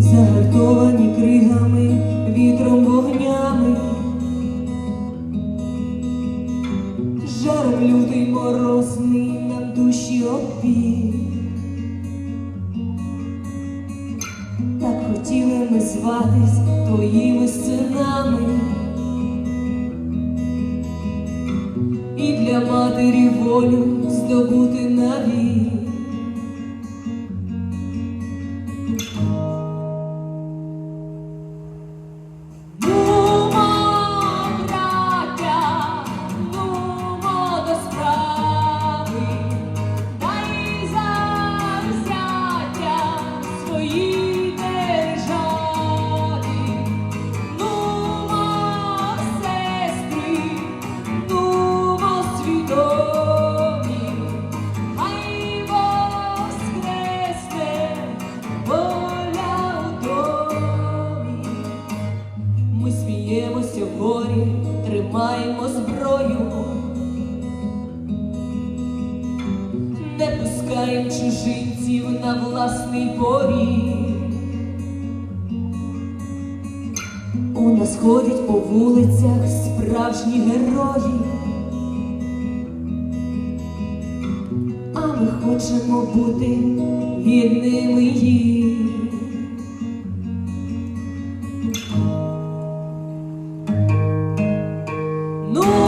загартовані кригами, вітром вогнями, жаром лютий морозний нам душі обпік. Хотіли зватись твоїми синами. І для матері волю здобути навік. Тримаємо зброю, не пускаємо чужинців на власний поріг. У нас ходять по вулицях справжні герої, а ми хочемо бути гідними їх. No.